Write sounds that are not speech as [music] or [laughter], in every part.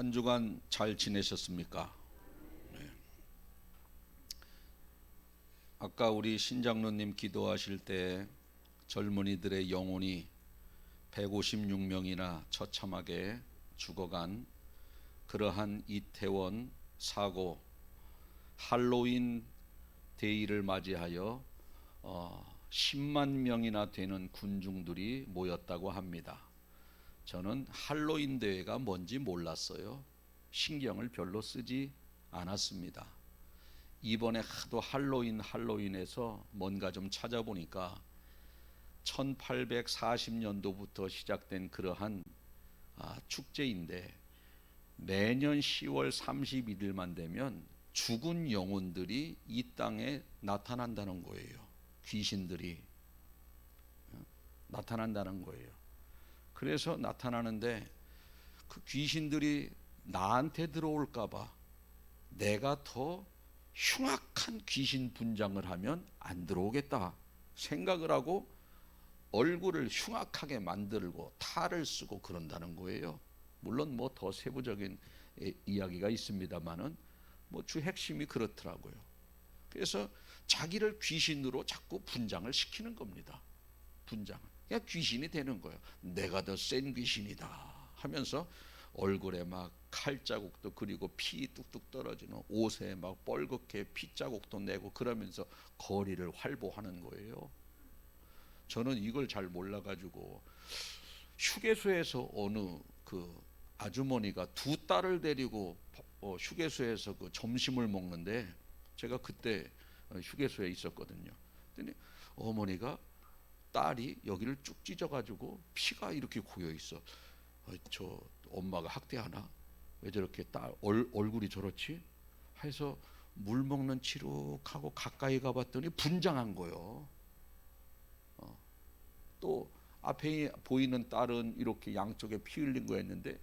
한 주간 잘 지내셨습니까? 네. 아까 우리 신장로님 기도하실 때 젊은이들의 영혼이 156명이나 처참하게 죽어간 그러한 이태원 사고 할로윈 데이를 맞이하여 어, 10만 명이나 되는 군중들이 모였다고 합니다. 저는 할로윈 대회가 뭔지 몰랐어요. 신경을 별로 쓰지 않았습니다. 이번에 하도 할로윈 할로윈에서 뭔가 좀 찾아보니까 1840년도부터 시작된 그러한 아, 축제인데 매년 10월 31일만 되면 죽은 영혼들이 이 땅에 나타난다는 거예요. 귀신들이 어, 나타난다는 거예요. 그래서 나타나는데 그 귀신들이 나한테 들어올까봐 내가 더 흉악한 귀신 분장을 하면 안 들어오겠다 생각을 하고 얼굴을 흉악하게 만들고 탈을 쓰고 그런다는 거예요. 물론 뭐 더 세부적인 이야기가 있습니다만은 뭐 주 핵심이 그렇더라고요. 그래서 자기를 귀신으로 자꾸 분장을 시키는 겁니다. 분장을. 그냥 귀신이 되는 거예요. 내가 더 센 귀신이다 하면서 얼굴에 막 칼자국도 그리고 피 뚝뚝 떨어지는 옷에 막 뻘겋게 피자국도 내고 그러면서 거리를 활보하는 거예요. 저는 이걸 잘 몰라가지고 휴게소에서 어느 그 아주머니가 두 딸을 데리고 어, 휴게소에서 그 점심을 먹는데 제가 그때 어, 휴게소에 있었거든요. 근데 어머니가 딸이 여기를 쭉 찢어가지고 피가 이렇게 고여 있어. 어, 저 엄마가 학대하나? 왜 저렇게 딸 얼, 얼굴이 저렇지? 해서 물 먹는 치룩하고 가까이 가봤더니 분장한 거요. 어. 또 앞에 보이는 딸은 이렇게 양쪽에 피 흘린 거였는데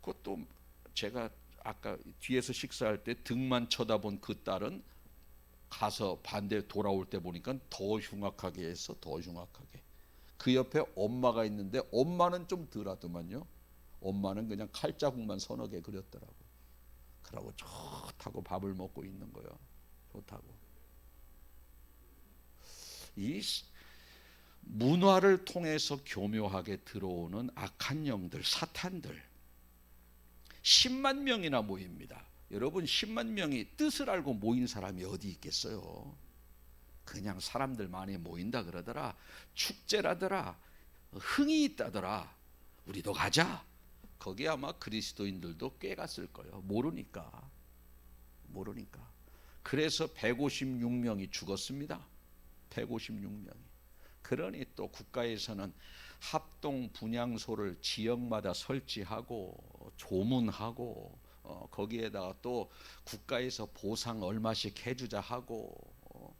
그것도 제가 아까 뒤에서 식사할 때 등만 쳐다본 그 딸은 가서 반대 돌아올 때 보니까 더 흉악하게 해서 더 흉악하게. 그 옆에 엄마가 있는데 엄마는 좀 덜하더만요. 엄마는 그냥 칼자국만 서너 개 그렸더라고. 그러고 좋다고 밥을 먹고 있는 거예요. 좋다고. 이 문화를 통해서 교묘하게 들어오는 악한 영들, 사탄들 10만 명이나 모입니다. 여러분 10만 명이 뜻을 알고 모인 사람이 어디 있겠어요? 그냥 사람들 많이 모인다 그러더라. 축제라더라. 흥이 있다더라. 우리도 가자. 거기 아마 그리스도인들도 꽤 갔을 거예요. 모르니까. 모르니까. 그래서 156명이 죽었습니다. 156명이. 그러니 또 국가에서는 합동 분향소를 지역마다 설치하고 조문하고 어, 거기에다가 또 국가에서 보상 얼마씩 해주자 하고 어,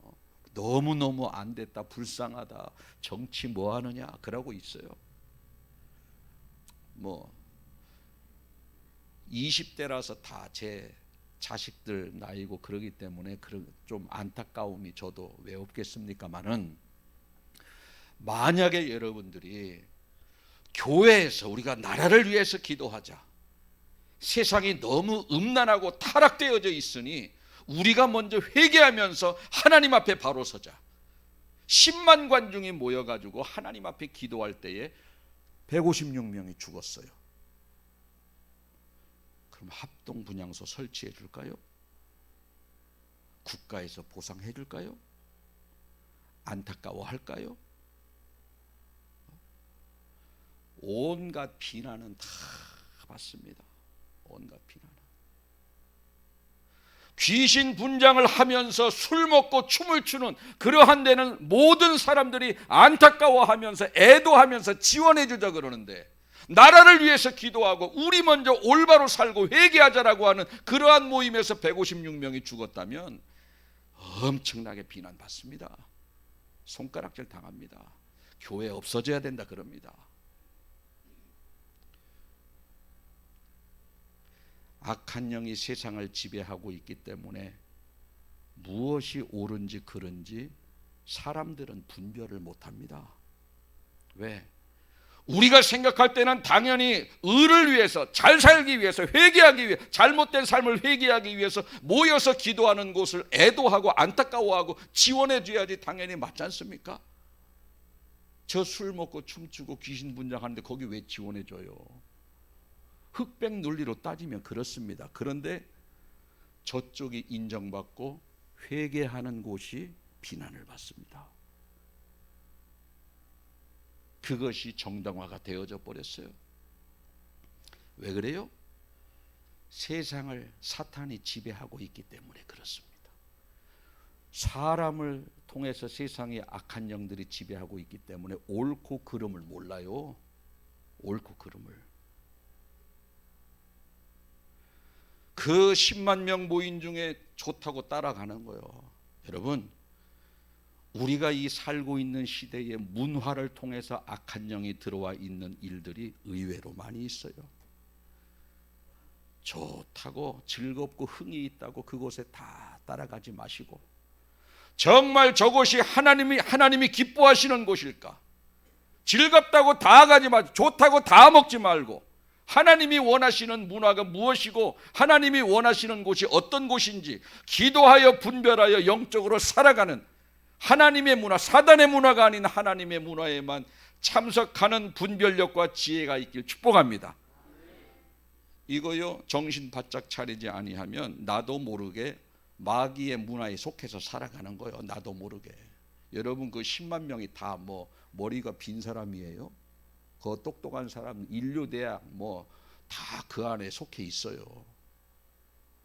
어, 너무 너무 안 됐다 불쌍하다 정치 뭐 하느냐 그러고 있어요. 뭐 20대라서 다 제 자식들 나이고 그러기 때문에 그런 좀 안타까움이 저도 왜 없겠습니까만은 만약에 여러분들이 교회에서 우리가 나라를 위해서 기도하자. 세상이 너무 음란하고 타락되어져 있으니 우리가 먼저 회개하면서 하나님 앞에 바로 서자. 10만 관중이 모여 가지고 하나님 앞에 기도할 때에 156명이 죽었어요. 그럼 합동 분향소 설치해 줄까요? 국가에서 보상해 줄까요? 안타까워 할까요? 온갖 비난은 다 받습니다. 온갖 비난. 귀신 분장을 하면서 술 먹고 춤을 추는 그러한 데는 모든 사람들이 안타까워하면서 애도하면서 지원해 주자 그러는데 나라를 위해서 기도하고 우리 먼저 올바로 살고 회개하자라고 하는 그러한 모임에서 156명이 죽었다면 엄청나게 비난받습니다. 손가락질 당합니다. 교회 없어져야 된다 그럽니다. 악한 영이 세상을 지배하고 있기 때문에 무엇이 옳은지 그른지 사람들은 분별을 못 합니다. 왜? 우리가 생각할 때는 당연히 의를 위해서 잘 살기 위해서 회개하기 위해 잘못된 삶을 회개하기 위해서 모여서 기도하는 곳을 애도하고 안타까워하고 지원해 줘야지 당연히 맞지 않습니까? 저 술 먹고 춤추고 귀신 분장하는데 거기 왜 지원해 줘요? 흑백 논리로 따지면 그렇습니다. 그런데 저쪽이 인정받고 회개하는 곳이 비난을 받습니다. 그것이 정당화가 되어져 버렸어요. 왜 그래요? 세상을 사탄이 지배하고 있기 때문에 그렇습니다. 사람을 통해서 세상의 악한 영들이 지배하고 있기 때문에 옳고 그름을 몰라요. 옳고 그름을. 그 10만 명 모인 중에 좋다고 따라가는 거예요. 여러분, 우리가 이 살고 있는 시대의 문화를 통해서 악한 영이 들어와 있는 일들이 의외로 많이 있어요. 좋다고 즐겁고 흥이 있다고 그곳에 다 따라가지 마시고 정말 저곳이 하나님이 하나님이 기뻐하시는 곳일까? 즐겁다고 다 가지 마, 좋다고 다 먹지 말고 하나님이 원하시는 문화가 무엇이고 하나님이 원하시는 곳이 어떤 곳인지 기도하여 분별하여 영적으로 살아가는 하나님의 문화, 사단의 문화가 아닌 하나님의 문화에만 참석하는 분별력과 지혜가 있길 축복합니다. 이거요 정신 바짝 차리지 아니하면 나도 모르게 마귀의 문화에 속해서 살아가는 거예요. 나도 모르게. 여러분 그 10만 명이 다 뭐 머리가 빈 사람이에요. 그 똑똑한 사람 인류 대학 뭐 다 그 안에 속해 있어요.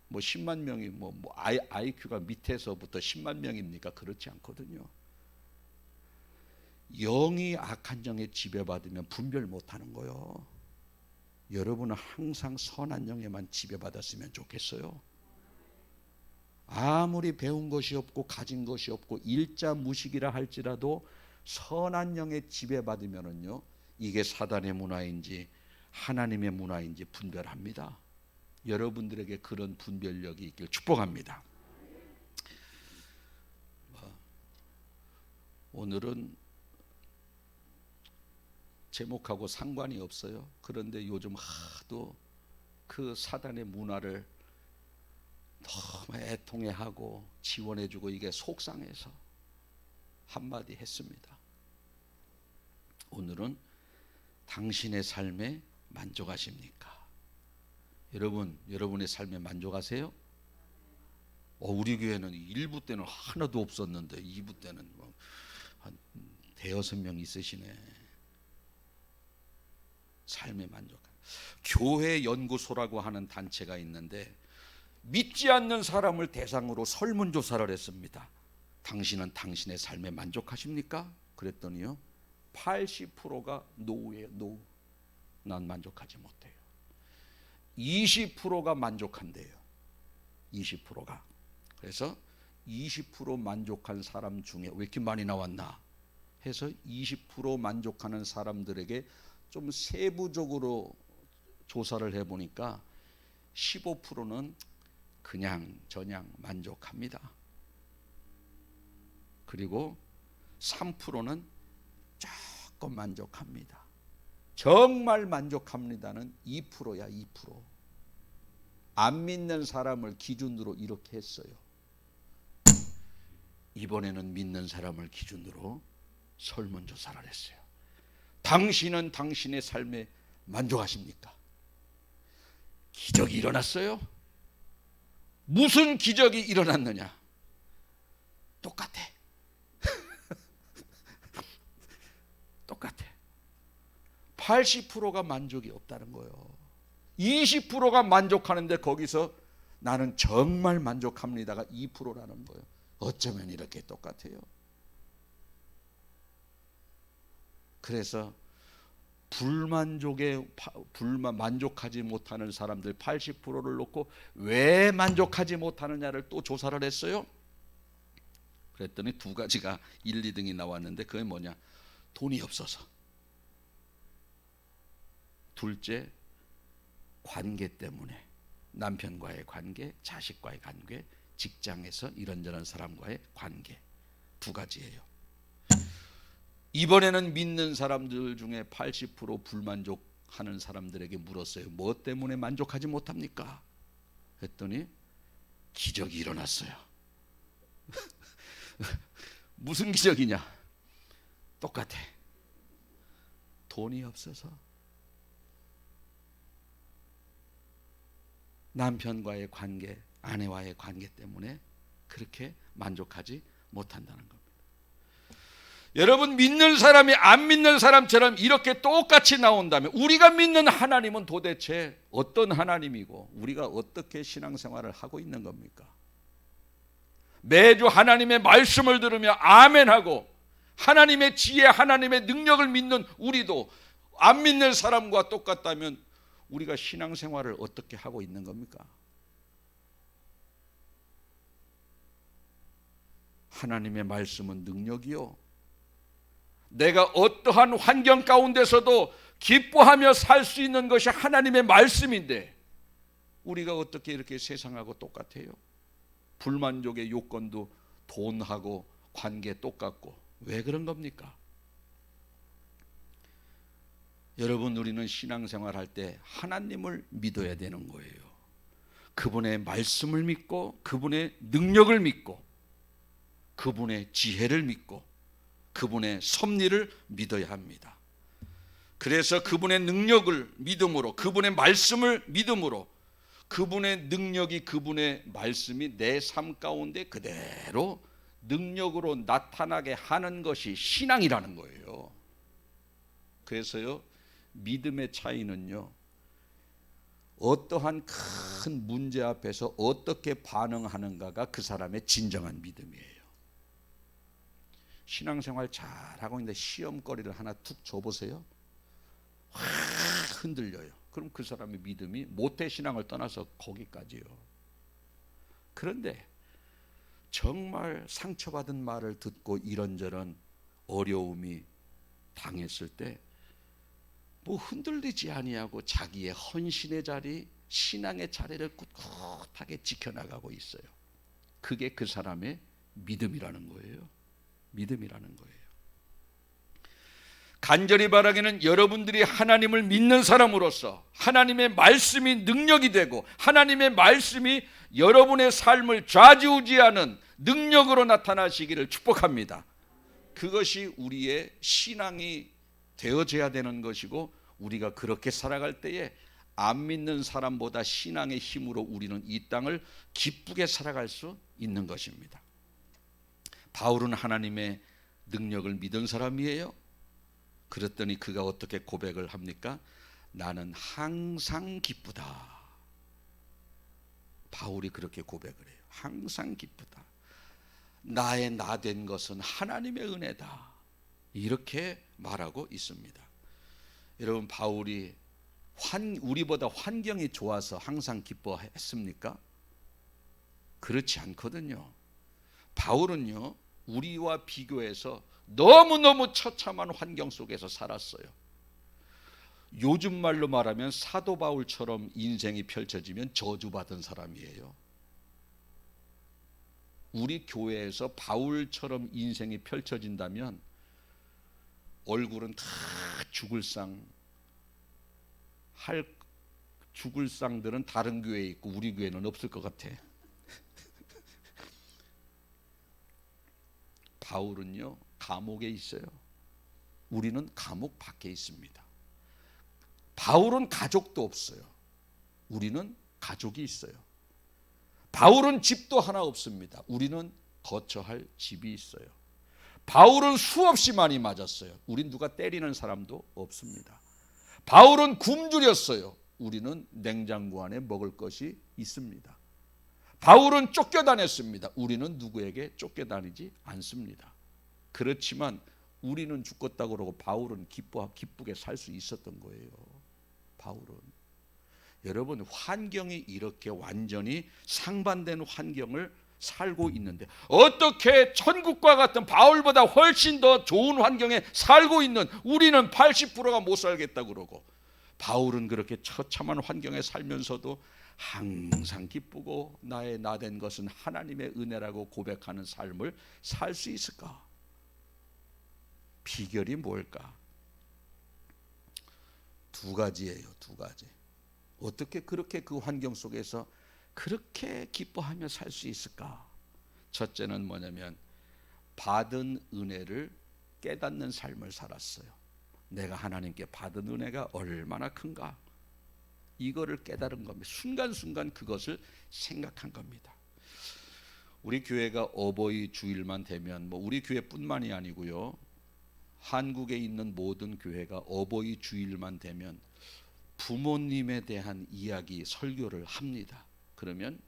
뭐 10만 명이 뭐, 뭐 아이, IQ가 밑에서부터 10만 명입니까? 그렇지 않거든요. 영이 악한 영에 지배받으면 분별 못하는 거요. 여러분은 항상 선한 영에만 지배받았으면 좋겠어요. 아무리 배운 것이 없고 가진 것이 없고 일자 무식이라 할지라도 선한 영에 지배받으면은요 이게 사단의 문화인지 하나님의 문화인지 분별합니다. 여러분들에게 그런 분별력이 있길 축복합니다. 어, 오늘은 제목하고 상관이 없어요. 그런데 요즘 하도 그 사단의 문화를 너무 애통해하고 지원해주고 이게 속상해서 한마디 했습니다. 오늘은 당신의 삶에 만족하십니까? 여러분, 여러분의 삶에 만족하세요? 어, 우리 교회는 1부 때는 하나도 없었는데 2부 때는 뭐 한 대여섯 명 있으시네. 삶에 만족. 교회 연구소라고 하는 단체가 있는데 믿지 않는 사람을 대상으로 설문조사를 했습니다. 당신은 당신의 삶에 만족하십니까? 그랬더니요. 80%가 노예요. 노. 난 만족하지 못해요. 20%가 만족한대요. 20%가. 그래서 20% 만족한 사람 중에 왜 이렇게 많이 나왔나 해서 20% 만족하는 사람들에게 좀 세부적으로 조사를 해보니까 15%는 그냥 저냥 만족합니다. 그리고 3%는 조금 만족합니다. 정말 만족합니다는 2%야 2%. 안 믿는 사람을 기준으로 이렇게 했어요. 이번에는 믿는 사람을 기준으로 설문조사를 했어요. 당신은 당신의 삶에 만족하십니까? 기적이 일어났어요? 무슨 기적이 일어났느냐? 똑같아. 80%가 만족이 없다는 거예요. 20%가 만족하는데 거기서 나는 정말 만족합니다가 2%라는 거예요. 어쩌면 이렇게 똑같아요. 그래서 불만족에 불만 만족하지 못하는 사람들 80%를 놓고 왜 만족하지 못하느냐를 또 조사를 했어요. 그랬더니 두 가지가 1, 2등이 나왔는데 그게 뭐냐? 돈이 없어서. 둘째 관계 때문에 남편과의 관계, 자식과의 관계, 직장에서 이런저런 사람과의 관계 두 가지예요. 이번에는 믿는 사람들 중에 80% 불만족하는 사람들에게 물었어요. 뭐 때문에 만족하지 못합니까? 했더니 기적이 일어났어요. [laughs] 무슨 기적이냐? 똑같아. 돈이 없어서 남편과의 관계, 아내와의 관계 때문에 그렇게 만족하지 못한다는 겁니다. 여러분 믿는 사람이 안 믿는 사람처럼 이렇게 똑같이 나온다면 우리가 믿는 하나님은 도대체 어떤 하나님이고 우리가 어떻게 신앙생활을 하고 있는 겁니까? 매주 하나님의 말씀을 들으며 아멘하고 하나님의 지혜, 하나님의 능력을 믿는 우리도 안 믿는 사람과 똑같다면 우리가 신앙생활을 어떻게 하고 있는 겁니까? 하나님의 말씀은 능력이요. 내가 어떠한 환경 가운데서도 기뻐하며 살 수 있는 것이 하나님의 말씀인데 우리가 어떻게 이렇게 세상하고 똑같아요? 불만족의 요건도 돈하고 관계 똑같고 왜 그런 겁니까? 여러분 우리는 신앙생활 할 때 하나님을 믿어야 되는 거예요. 그분의 말씀을 믿고 그분의 능력을 믿고 그분의 지혜를 믿고 그분의 섭리를 믿어야 합니다. 그래서 그분의 능력을 믿음으로 그분의 말씀을 믿음으로 그분의 능력이 그분의 말씀이 내 삶 가운데 그대로 능력으로 나타나게 하는 것이 신앙이라는 거예요. 그래서요 믿음의 차이는요 어떠한 큰 문제 앞에서 어떻게 반응하는가가 그 사람의 진정한 믿음이에요. 신앙생활 잘 하고 있는데 시험거리를 하나 툭 줘보세요. 확 흔들려요. 그럼 그 사람의 믿음이 모태 신앙을 떠나서 거기까지요. 그런데 정말 상처받은 말을 듣고 이런저런 어려움이 당했을 때 뭐 흔들리지 아니하고 자기의 헌신의 자리, 신앙의 자리를 꿋꿋하게 지켜나가고 있어요. 그게 그 사람의 믿음이라는 거예요. 믿음이라는 거예요. 간절히 바라기는 여러분들이 하나님을 믿는 사람으로서 하나님의 말씀이 능력이 되고 하나님의 말씀이 여러분의 삶을 좌지우지하는 능력으로 나타나시기를 축복합니다. 그것이 우리의 신앙이 되어져야 되는 것이고 우리가 그렇게 살아갈 때에 안 믿는 사람보다 신앙의 힘으로 우리는 이 땅을 기쁘게 살아갈 수 있는 것입니다. 바울은 하나님의 능력을 믿은 사람이에요. 그랬더니 그가 어떻게 고백을 합니까? 나는 항상 기쁘다. 바울이 그렇게 고백을 해요. 항상 기쁘다. 나의 나 된 것은 하나님의 은혜다. 이렇게 말하고 있습니다. 여러분 바울이 환, 우리보다 환경이 좋아서 항상 기뻐했습니까? 그렇지 않거든요. 바울은요, 우리와 비교해서 너무너무 처참한 환경 속에서 살았어요. 요즘 말로 말하면 사도 바울처럼 인생이 펼쳐지면 저주받은 사람이에요. 우리 교회에서 바울처럼 인생이 펼쳐진다면 얼굴은 다 죽을 상, 할 죽을 상들은 다른 교회에 있고 우리 교회는 없을 것 같아. [laughs] 바울은요 감옥에 있어요. 우리는 감옥 밖에 있습니다. 바울은 가족도 없어요. 우리는 가족이 있어요. 바울은 집도 하나 없습니다. 우리는 거처할 집이 있어요. 바울은 수없이 많이 맞았어요. 우린 누가 때리는 사람도 없습니다. 바울은 굶주렸어요. 우리는 냉장고 안에 먹을 것이 있습니다. 바울은 쫓겨다녔습니다. 우리는 누구에게 쫓겨다니지 않습니다. 그렇지만 우리는 죽었다고 그러고 바울은 기뻐 기쁘게 살 수 있었던 거예요. 바울은 여러분 환경이 이렇게 완전히 상반된 환경을 살고 있는데 어떻게 천국과 같은 바울보다 훨씬 더 좋은 환경에 살고 있는 우리는 80%가 못 살겠다 그러고 바울은 그렇게 처참한 환경에 살면서도 항상 기쁘고 나의 나 된 것은 하나님의 은혜라고 고백하는 삶을 살 수 있을까? 비결이 뭘까? 두 가지예요, 두 가지. 어떻게 그렇게 그 환경 속에서 그렇게 기뻐하며 살 수 있을까? 첫째는 뭐냐면 받은 은혜를 깨닫는 삶을 살았어요. 내가 하나님께 받은 은혜가 얼마나 큰가? 이거를 깨달은 겁니다. 순간순간 그것을 생각한 겁니다. 우리 교회가 어버이 주일만 되면 뭐 우리 교회뿐만이 아니고요. 한국에 있는 모든 교회가 어버이 주일만 되면 부모님에 대한 이야기 설교를 합니다. 그러면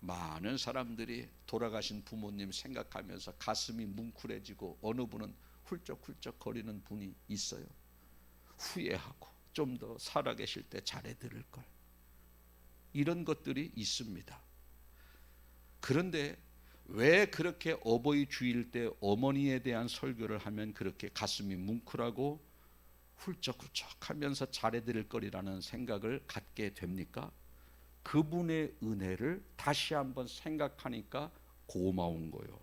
많은 사람들이 돌아가신 부모님 생각하면서 가슴이 뭉클해지고 어느 분은 훌쩍훌쩍 거리는 분이 있어요. 후회하고 좀 더 살아계실 때 잘해 드릴 걸. 이런 것들이 있습니다. 그런데 왜 그렇게 어버이 주일 때 어머니에 대한 설교를 하면 그렇게 가슴이 뭉클하고 훌쩍훌쩍 하면서 잘해드릴 거리라는 생각을 갖게 됩니까? 그분의 은혜를 다시 한번 생각하니까 고마운 거요.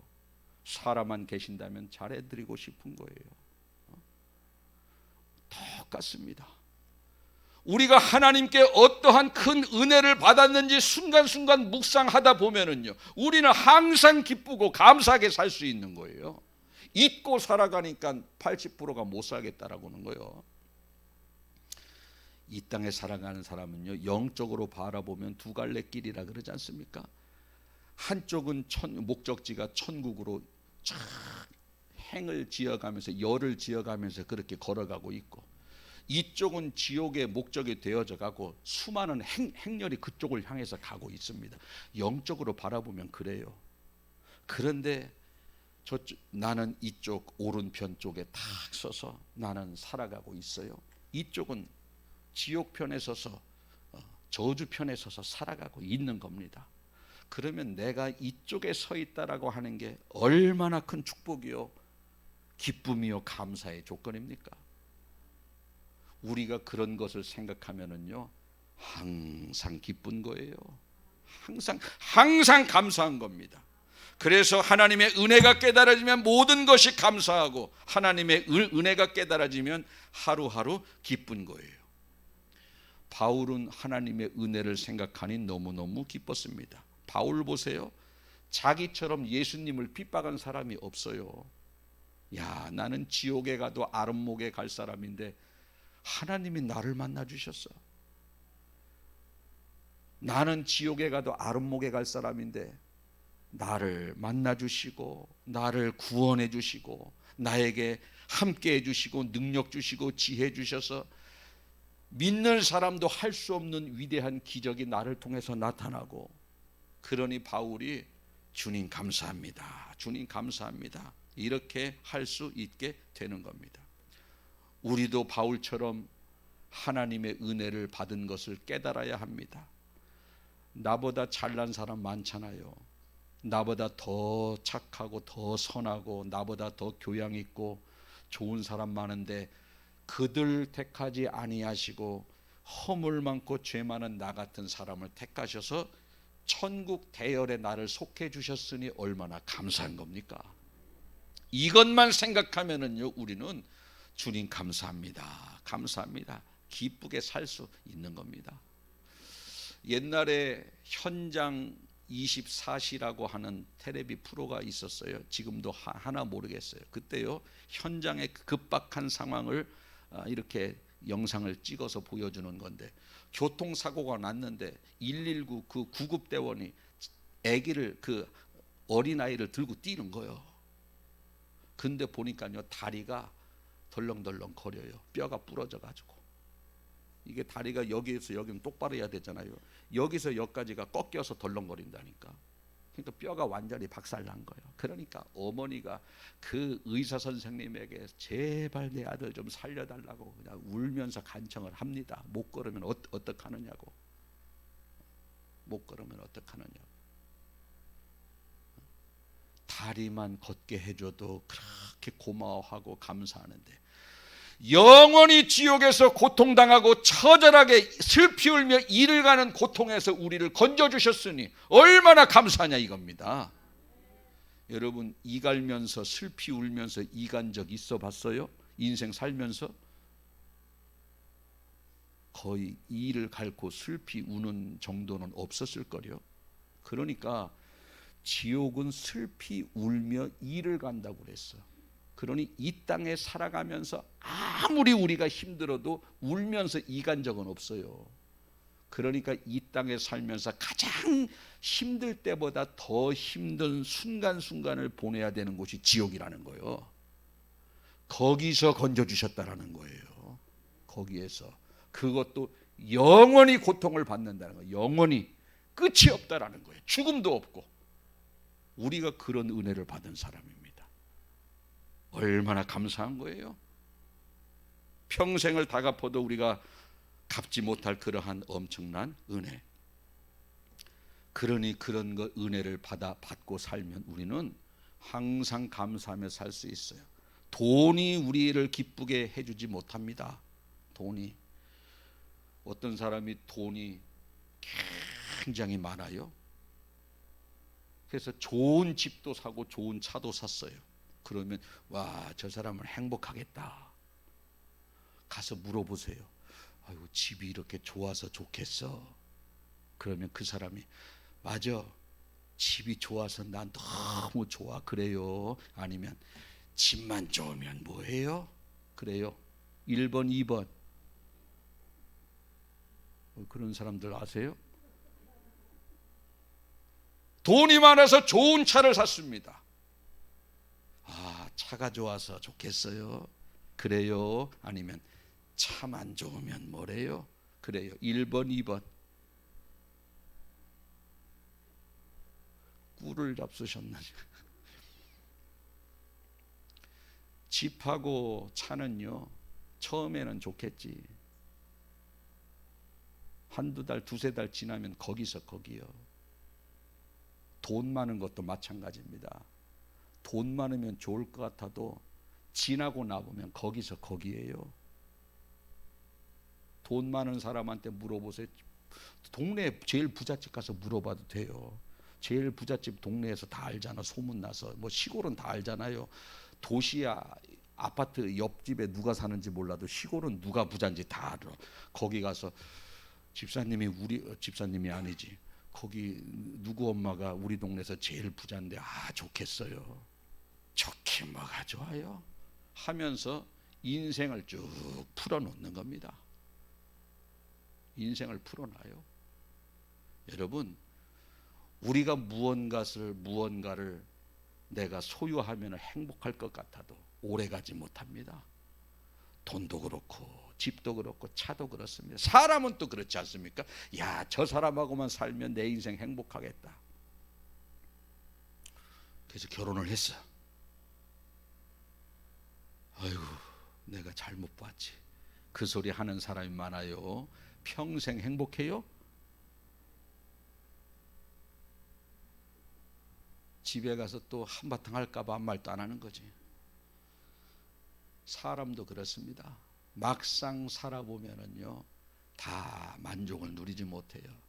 사람만 계신다면 잘해드리고 싶은 거예요. 어? 똑같습니다. 우리가 하나님께 어떠한 큰 은혜를 받았는지 순간순간 묵상하다 보면은요, 우리는 항상 기쁘고 감사하게 살 수 있는 거예요. 잊고 살아가니까 80%가 못 살겠다라고는 거예요. 이 땅에 살아가는 사람은요, 영적으로 바라보면 두 갈래 길이라 그러지 않습니까? 한쪽은 천, 목적지가 천국으로 쫙 행을 지어가면서 열을 지어가면서 그렇게 걸어가고 있고 이쪽은 지옥의 목적이 되어져 가고 수많은 행, 행렬이 그쪽을 향해서 가고 있습니다. 영적으로 바라보면 그래요. 그런데 저 나는 이쪽 오른편 쪽에 탁 서서 나는 살아가고 있어요. 이쪽은 지옥 편에 서서 어, 저주 편에 서서 살아가고 있는 겁니다. 그러면 내가 이쪽에 서 있다라고 하는 게 얼마나 큰 축복이요, 기쁨이요, 감사의 조건입니까? 우리가 그런 것을 생각하면은요 항상 기쁜 거예요. 항상 항상 감사한 겁니다. 그래서 하나님의 은혜가 깨달아지면 모든 것이 감사하고 하나님의 은혜가 깨달아지면 하루하루 기쁜 거예요. 바울은 하나님의 은혜를 생각하니 너무너무 기뻤습니다. 바울 보세요. 자기처럼 예수님을 핍박한 사람이 없어요. 야, 나는 지옥에 가도 아름목에 갈 사람인데 하나님이 나를 만나 주셨어. 나는 지옥에 가도 아름목에 갈 사람인데 나를 만나 주시고 나를 구원해 주시고 나에게 함께 해 주시고 능력 주시고 지혜 주셔서 믿는 사람도 할 수 없는 위대한 기적이 나를 통해서 나타나고 그러니 바울이 주님 감사합니다. 주님 감사합니다. 이렇게 할 수 있게 되는 겁니다. 우리도 바울처럼 하나님의 은혜를 받은 것을 깨달아야 합니다. 나보다 잘난 사람 많잖아요. 나보다 더 착하고 더 선하고 나보다 더 교양 있고 좋은 사람 많은데 그들 택하지 아니하시고 허물 많고 죄 많은 나 같은 사람을 택하셔서 천국 대열에 나를 속해 주셨으니 얼마나 감사한 겁니까? 이것만 생각하면은요 우리는 주님 감사합니다. 감사합니다. 기쁘게 살 수 있는 겁니다. 옛날에 현장 24시라고 하는 테레비 프로가 있었어요. 지금도 하나 모르겠어요. 그때요 현장의 급박한 상황을 아, 이렇게 영상을 찍어서 보여주는 건데 교통사고가 났는데 119 그 구급대원이 아기를 그 어린아이를 들고 뛰는 거예요. 근데 보니까요 다리가 덜렁덜렁 거려요. 뼈가 부러져 가지고. 이게 다리가 여기에서 여기는 똑바로 해야 되잖아요. 여기서 여기까지가 꺾여서 덜렁거린다니까. 그러니까 뼈가 완전히 박살난 거예요. 그러니까 어머니가 그 의사 선생님에게 제발 내 아들 좀 살려달라고 그냥 울면서 간청을 합니다. 못 걸으면 어, 어떡하느냐고. 못 걸으면 어떡하느냐고. 다리만 걷게 해줘도 그렇게 고마워하고 감사하는데 영원히 지옥에서 고통당하고 처절하게 슬피 울며 이를 가는 고통에서 우리를 건져 주셨으니 얼마나 감사하냐 이겁니다. 여러분 이갈면서 슬피 울면서 이간 적 있어 봤어요? 인생 살면서 거의 이를 갈고 슬피 우는 정도는 없었을 거요. 그러니까 지옥은 슬피 울며 이를 간다고 그랬어. 그러니 이 땅에 살아가면서 아무리 우리가 힘들어도 울면서 이간 적은 없어요. 그러니까 이 땅에 살면서 가장 힘들 때보다 더 힘든 순간순간을 보내야 되는 곳이 지옥이라는 거예요. 거기서 건져 주셨다라는 거예요. 거기에서 그것도 영원히 고통을 받는다는 거예요. 영원히 끝이 없다라는 거예요. 죽음도 없고 우리가 그런 은혜를 받은 사람입니다. 얼마나 감사한 거예요. 평생을 다 갚아도 우리가 갚지 못할 그러한 엄청난 은혜. 그러니 그런 거 은혜를 받아 받고 살면 우리는 항상 감사하며 살 수 있어요. 돈이 우리를 기쁘게 해주지 못합니다. 돈이 어떤 사람이 돈이 굉장히 많아요. 그래서 좋은 집도 사고 좋은 차도 샀어요. 그러면 와 저 사람은 행복하겠다. 가서 물어보세요. 아이고 집이 이렇게 좋아서 좋겠어. 그러면 그 사람이 맞아. 집이 좋아서 난 너무 좋아. 그래요. 아니면 집만 좋으면 뭐해요? 그래요. 1번, 2번. 어, 그런 사람들 아세요? 돈이 많아서 좋은 차를 샀습니다. 아, 차가 좋아서 좋겠어요. 그래요. 아니면 차만 좋으면 뭐래요? 그래요. 1번, 2번. 꿀을 잡수셨나? [laughs] 집하고 차는요, 처음에는 좋겠지. 한두 달, 두세 달 지나면 거기서 거기요. 돈 많은 것도 마찬가지입니다. 돈 많으면 좋을 것 같아도 지나고 나보면 거기서 거기에요. 돈 많은 사람한테 물어보세요. 동네 제일 부잣집 가서 물어봐도 돼요. 제일 부잣집 동네에서 다 알잖아. 소문 나서 뭐 시골은 다 알잖아요. 도시야 아파트 옆집에 누가 사는지 몰라도 시골은 누가 부자인지 다 알아. 거기 가서 집사님이 우리 어, 집사님이 아니지. 거기 누구 엄마가 우리 동네에서 제일 부자인데 아 좋겠어요. 좋긴 뭐가 좋아요. 하면서 인생을 쭉 풀어놓는 겁니다. 인생을 풀어놔요. 여러분, 우리가 무언가를 무언가를 내가 소유하면 행복할 것 같아도 오래 가지 못합니다. 돈도 그렇고 집도 그렇고 차도 그렇습니다. 사람은 또 그렇지 않습니까? 야, 저 사람하고만 살면 내 인생 행복하겠다. 그래서 결혼을 했어. 아이고, 내가 잘못 봤지. 그 소리 하는 사람이 많아요. 평생 행복해요? 집에 가서 또 한바탕 할까봐 한 말도 안 하는 거지. 사람도 그렇습니다. 막상 살아보면은요, 다 만족을 누리지 못해요.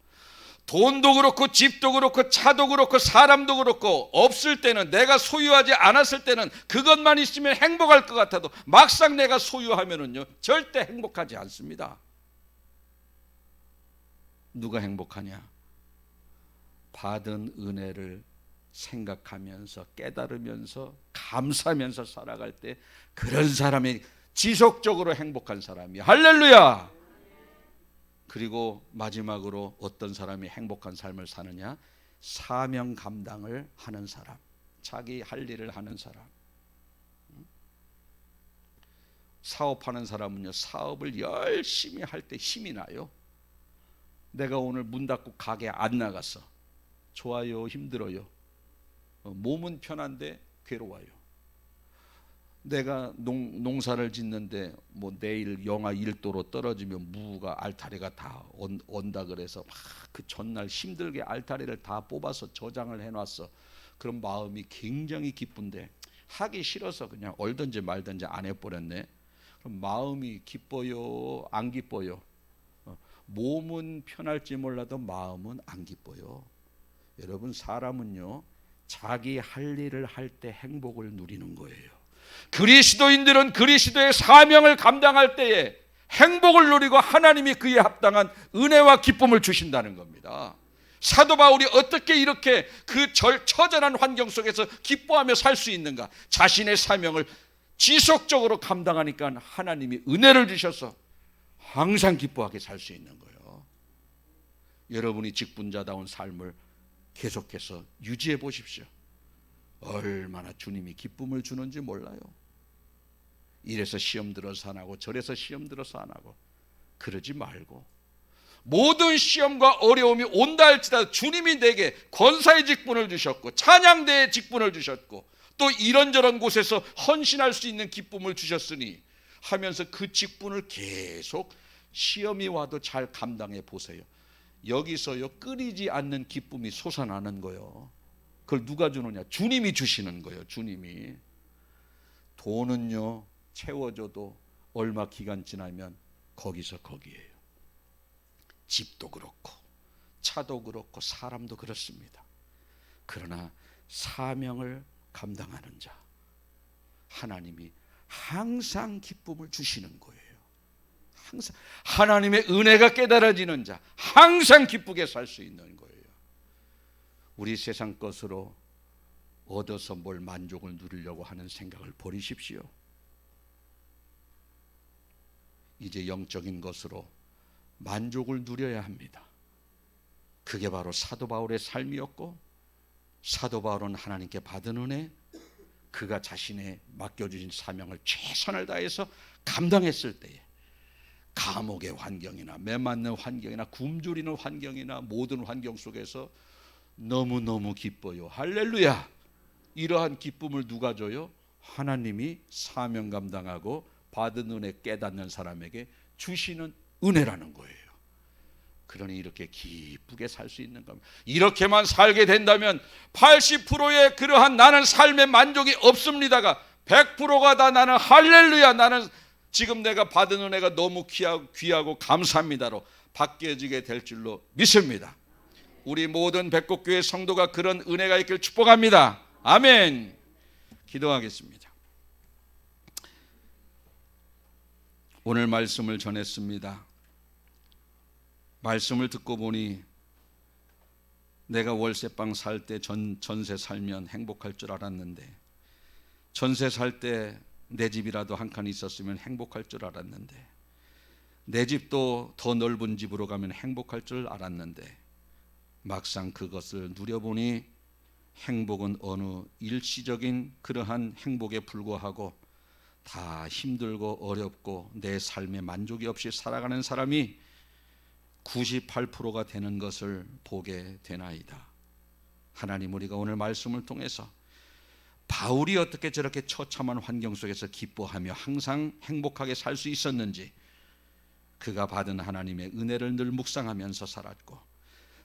돈도 그렇고 집도 그렇고 차도 그렇고 사람도 그렇고 없을 때는 내가 소유하지 않았을 때는 그것만 있으면 행복할 것 같아도 막상 내가 소유하면은요 절대 행복하지 않습니다. 누가 행복하냐? 받은 은혜를 생각하면서 깨달으면서 감사하면서 살아갈 때 그런 사람이 지속적으로 행복한 사람이 할렐루야. 그리고 마지막으로 어떤 사람이 행복한 삶을 사느냐? 사명 감당을 하는 사람. 자기 할 일을 하는 사람. 사업하는 사람은요, 사업을 열심히 할 때 힘이 나요. 내가 오늘 문 닫고 가게 안 나갔어. 좋아요, 힘들어요. 어, 몸은 편한데 괴로워요. 내가 농, 농사를 짓는데 뭐 내일 영하 1도로 떨어지면 무가 알타리가 다 온, 온다 그래서 막 그 전날 힘들게 알타리를 다 뽑아서 저장을 해놨어. 그런 마음이 굉장히 기쁜데 하기 싫어서 그냥 얼든지 말든지 안 해버렸네. 그럼 마음이 기뻐요, 안 기뻐요? 어, 몸은 편할지 몰라도 마음은 안 기뻐요. 여러분 사람은요 자기 할 일을 할 때 행복을 누리는 거예요. 그리스도인들은 그리스도의 사명을 감당할 때에 행복을 누리고 하나님이 그에 합당한 은혜와 기쁨을 주신다는 겁니다. 사도 바울이 어떻게 이렇게 그 절, 처절한 환경 속에서 기뻐하며 살 수 있는가? 자신의 사명을 지속적으로 감당하니까 하나님이 은혜를 주셔서 항상 기뻐하게 살 수 있는 거예요. 여러분이 직분자다운 삶을 계속해서 유지해 보십시오. 얼마나 주님이 기쁨을 주는지 몰라요. 이래서 시험 들어서 안 하고 저래서 시험 들어서 안 하고 그러지 말고 모든 시험과 어려움이 온다 할지라도 주님이 내게 권사의 직분을 주셨고 찬양대의 직분을 주셨고 또 이런저런 곳에서 헌신할 수 있는 기쁨을 주셨으니 하면서 그 직분을 계속 시험이 와도 잘 감당해 보세요. 여기서요 끊이지 않는 기쁨이 솟아나는 거요. 그걸 누가 주느냐? 주님이 주시는 거예요. 주님이 돈은요 채워줘도 얼마 기간 지나면 거기서 거기에요. 집도 그렇고 차도 그렇고 사람도 그렇습니다. 그러나 사명을 감당하는 자 하나님이 항상 기쁨을 주시는 거예요. 항상 하나님의 은혜가 깨달아지는 자 항상 기쁘게 살 수 있는 거예요. 우리 세상 것으로 얻어서 뭘 만족을 누리려고 하는 생각을 버리십시오. 이제 영적인 것으로 만족을 누려야 합니다. 그게 바로 사도 바울의 삶이었고 사도 바울은 하나님께 받은 은혜 그가 자신의 맡겨주신 사명을 최선을 다해서 감당했을 때에 감옥의 환경이나 매맞는 환경이나 굶주리는 환경이나 모든 환경 속에서 너무너무 기뻐요. 할렐루야. 이러한 기쁨을 누가 줘요? 하나님이 사명 감당하고 받은 은혜 깨닫는 사람에게 주시는 은혜라는 거예요. 그러니 이렇게 기쁘게 살 수 있는 겁니다. 이렇게만 살게 된다면 80%의 그러한 나는 삶의 만족이 없습니다가 100%가 다 나는 할렐루야 나는 지금 내가 받은 은혜가 너무 귀하고, 감사합니다로 바뀌어지게 될 줄로 믿습니다. 우리 모든 백곡교회 성도가 그런 은혜가 있길 축복합니다. 아멘. 기도하겠습니다. 오늘 말씀을 전했습니다. 말씀을 듣고 보니 내가 월세방 살 때 전 전세 살면 행복할 줄 알았는데 전세 살 때 내 집이라도 한 칸 있었으면 행복할 줄 알았는데 내 집도 더 넓은 집으로 가면 행복할 줄 알았는데 막상 그것을 누려보니 행복은 어느 일시적인 그러한 행복에 불과하고 다 힘들고 어렵고 내 삶에 만족이 없이 살아가는 사람이 98%가 되는 것을 보게 되나이다. 하나님 우리가 오늘 말씀을 통해서 바울이 어떻게 저렇게 처참한 환경 속에서 기뻐하며 항상 행복하게 살 수 있었는지 그가 받은 하나님의 은혜를 늘 묵상하면서 살았고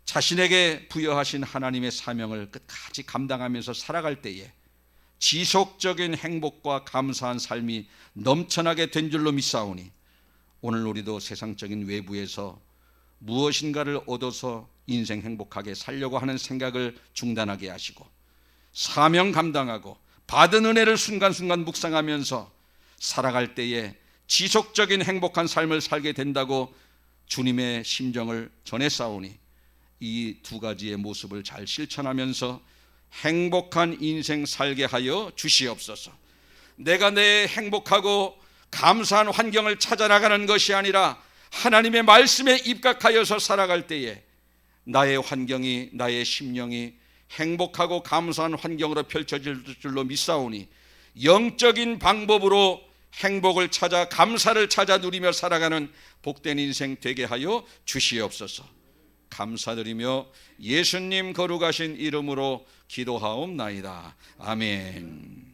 자신에게 부여하신 하나님의 사명을 끝까지 감당하면서 살아갈 때에 지속적인 행복과 감사한 삶이 넘쳐나게 된 줄로 믿사오니 오늘 우리도 세상적인 외부에서 무엇인가를 얻어서 인생 행복하게 살려고 하는 생각을 중단하게 하시고 사명 감당하고 받은 은혜를 순간순간 묵상하면서 살아갈 때에 지속적인 행복한 삶을 살게 된다고 주님의 심정을 전해 싸우니 이 두 가지의 모습을 잘 실천하면서 행복한 인생 살게 하여 주시옵소서. 내가 내 행복하고 감사한 환경을 찾아 나가는 것이 아니라 하나님의 말씀에 입각하여서 살아갈 때에 나의 환경이 나의 심령이 행복하고 감사한 환경으로 펼쳐질 줄로 믿사오니 영적인 방법으로 행복을 찾아 감사를 찾아 누리며 살아가는 복된 인생 되게 하여 주시옵소서. 감사드리며 예수님 거룩하신 이름으로 기도하옵나이다. 아멘.